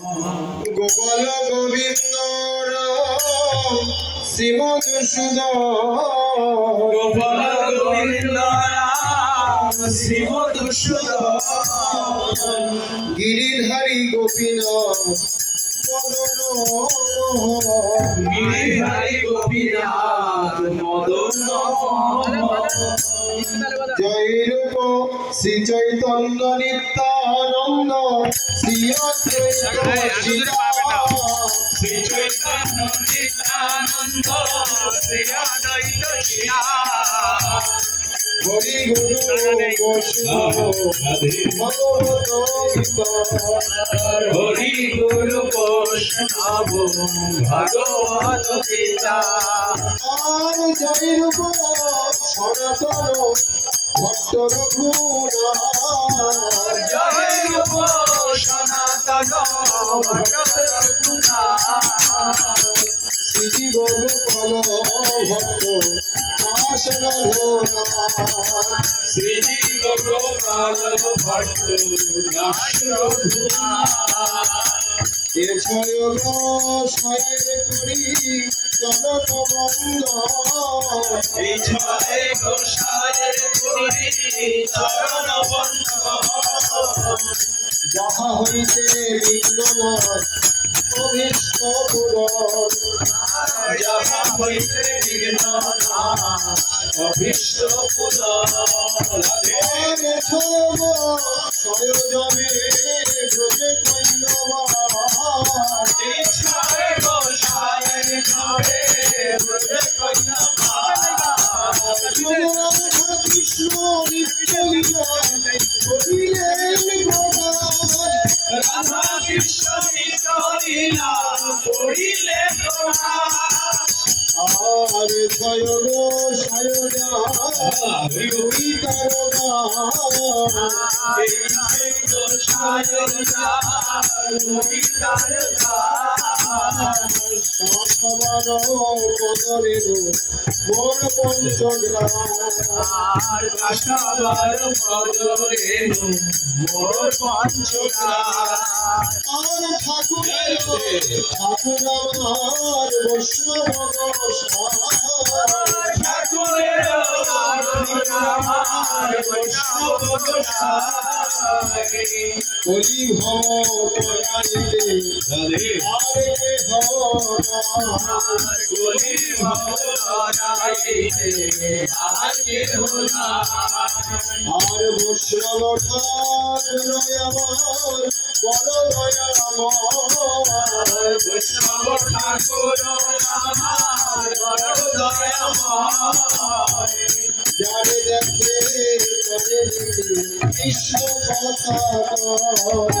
গোপাল গোবিন্দ রাম শ্রীমধুসূদন গোপাল গোবিন্দ রাম শ্রীমধুসূদন গিরিধারী গোপীনাথ গিরিধারী গোপীনাথ মদন জয় রূপ শ্রী চৈতন্য নিত্যানন্দ শ্রী অদ্বৈত সীতারাম। শ্রী চৈতন্য নিত্যানন্দ শ্রী অদ্বৈত হরি গুরু হরি গুরু বৈষ্ণব ভগবত গীতা আর জয় রূপ সনাতন ভক্ত রঘুনাথ জয় রূপ শ্রীজীব গোপাল ভক্ত দাসনাথ শ্রীজীব গোপাল ভট্ট দাস রঘুনাথ এছয় করি জনক বন্ধ এই ছয় গোসাইয়ের পুরী চরণ বন্ধন যাহা হইতে বিঘ্ন নয় অভীষ্ট পূরণ যাহা হইতে বিঘ্ন নাশ, অভীষ্ট পূরণ আরে মোর পঞ্চগ্রাম কাশাবার পদরেণু মোর পঞ্চগ্রাম আর ঠাকুর ঠাকুর আমার বৈষ্ণব গোসাই ঠাকুরের আমার কলি ভব পরাইতে আরে কে ভব আর গলি ভরাইতে আর নাই। আর বৈষ্ণব ঠাকুর আমার বড় দয়াময় বৈষ্ণব ঠাকুর আমার বড় দয়াময় যারে দেখে তরে দেখে কৃষ্ণ কথা কয়। যারে দেখে তারে দেখে কৃষ্ণ কথা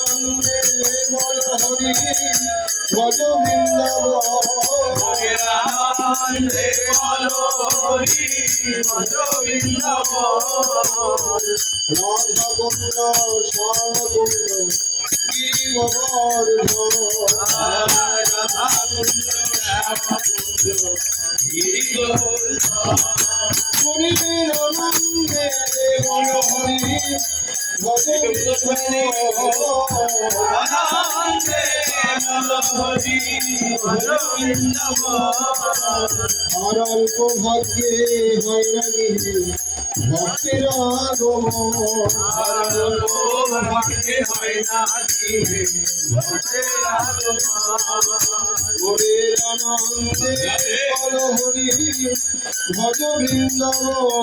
ভজ বৃন্দাবন রাধা কুণ্ড শ্যাম কুণ্ড গিরিগোবর্ধন রাধা কুঞ্জ শ্যাম বল হরি ভজ বৃন্দাবন আনন্দে বলো হরি ভজ বৃন্দাবন আর অল্প ভাগ্যে হয় না গিয়ে ভক্তের আগমন ভক্তি হয় না দিবে ভজে বৃন্দাবন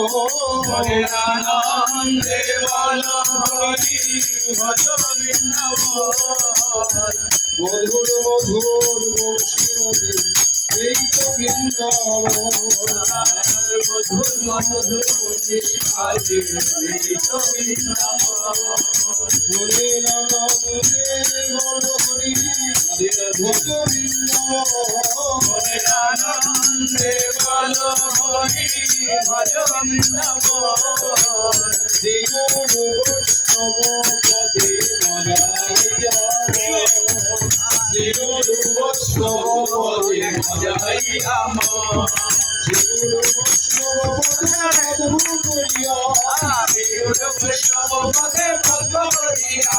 মধুর মধুর বংশীবাদী এই তো মধুর মধুর ওরে আনন্দে বল হরি জীবন বৈষ্ণব পদে মজাইয়া বৈষ্ণব পদে মধু করিয়া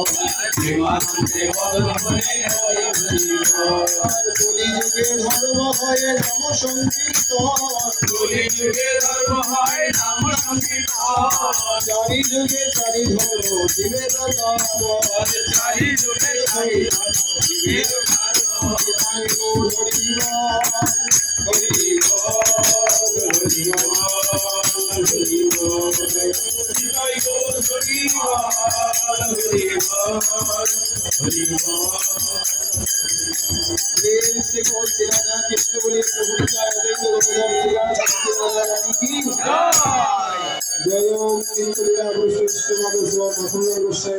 হরি বল দেবানন্দে বদন হরে হরি হরি বল কলি যুগে ধর্ম হয় নাম সংকীর্তন কলি যুগে ধর্ম হয় নাম সংকীর্তন চারি যুগে চারি ধর্ম দিবে চারি যুগে চারি ধর্ম জীবের কারণ प्रेम से बोल तेरा नाम कृष्ण बोले प्रभु का हृदय को गोपाल श्री राम सत्य रानी की জয় जय ओम नित्य लीला वशिष्ठ माधव स्वामी गोसाई